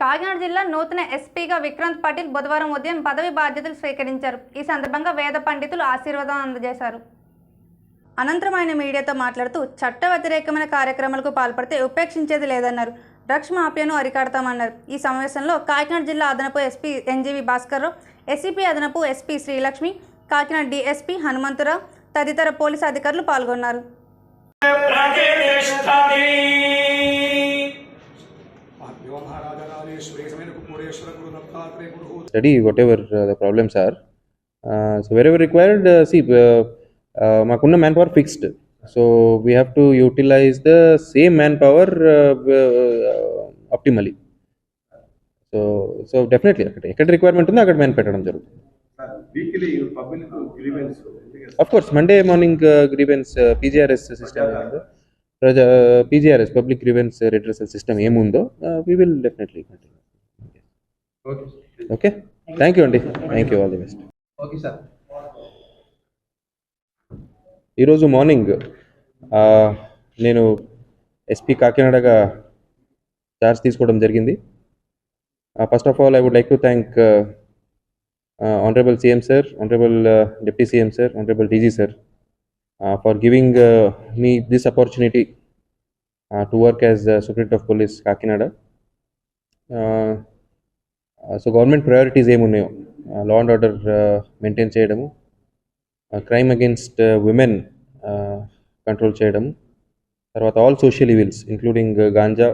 కాకినాడ జిల్లా నూతన ఎస్పీగా విక్రాంత్ పాటిల్ బుధవారం ఉదయం పదవి బాధ్యతలు స్వీకరించారు. ఈ సందర్భంగా వేద పండితులు ఆశీర్వాదం అందజేశారు. అనంతరం ఆయన మీడియాతో మాట్లాడుతూ చట్ట వ్యతిరేకమైన కార్యక్రమాలకు పాల్పడితే ఉపేక్షించేది లేదన్నారు. డ్రగ్స్ మాఫియాను అరికడతామన్నారు. ఈ సమావేశంలో కాకినాడ జిల్లా అదనపు ఎస్పీ ఎన్జీవి భాస్కర్రావు ఎస్సీపీ అదనపు ఎస్పీ శ్రీలక్ష్మి కాకినాడ డిఎస్పీ హనుమంతరావు తదితర పోలీసు అధికారులు పాల్గొన్నారు. Study whatever uh, the problems are. Uh, so wherever required, uh, see, మాకున్న man power fixed so we have to utilize the same man power optimally so so definitely అక్కడ ఎక్కడ requirement ఉందో అక్కడ man పెట్టడం జరుగుతుంది. Of course Monday morning grievance PGRS system ప్రజా PGRS public grievance redressal system ఏముందో? We will definitely continue okay okay? Thank you అండి thank you all the best okay sir ఈరోజు మార్నింగ్ నేను ఎస్పీ కాకినాడగా చార్జ్ తీసుకోవడం జరిగింది. First of all I would like to thank honourable CM sir honourable deputy CM sir honourable DG sir for giving me this opportunity to work as superintendent of police Kakinada so government priorities ఏమున్నాయో law and order maintain చేయడము crime against women control చేయడం తర్వాత all social evils including ganja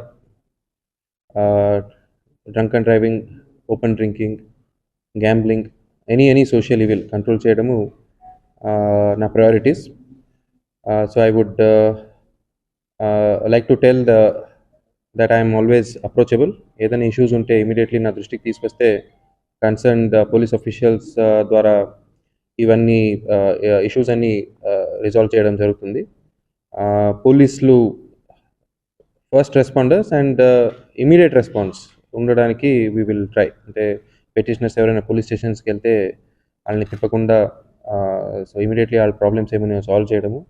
drunk and driving open drinking gambling any any social evil control చేయడము uh, నా priorities so I would like to tell the that I'm always approachable ఏదైనా issues ఉంటే immediately నా దృష్టికి తీసుకొస్తే concern police officials ద్వారా ఇవన్నీ uh, uh, issues అన్నీ uh, రిజాల్వ్ చేయడం జరుగుతుంది. పోలీసులు first responders and immediate response ఉండడానికి వీ విల్ ట్రై అంటే పెటిషనర్స్ ఎవరైనా పోలీస్ స్టేషన్స్కి వెళ్తే వాళ్ళని తిప్పకుండా సో ఇమీడియట్లీ వాళ్ళ ప్రాబ్లమ్స్ ఏమైనా సాల్వ్ చేయడము.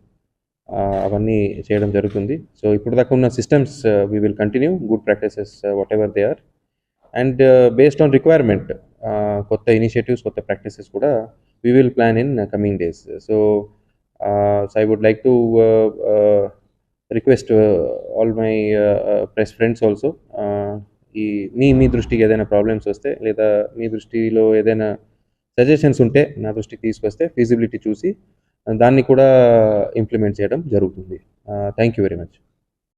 అవన్నీ చేయడం జరుగుతుంది. సో ఇప్పుడు దాకా ఉన్న systems we will continue good practices whatever they are and based on requirement కొత్త ఇనిషియేటివ్స్ కొత్త ప్రాక్టీసెస్ కూడా we will plan in coming days so so I would like to request all my press friends also ఈ మీ మీ దృష్టికి ఏదైనా problems వస్తే లేదా మీ దృష్టిలో ఏదైనా సజెషన్స్ ఉంటే నా దృష్టికి తీసుకొస్తే ఫీజిబిలిటీ చూసి దాన్ని కూడా ఇంప్లిమెంట్ చేయడం జరుగుతుంది. Thank you very much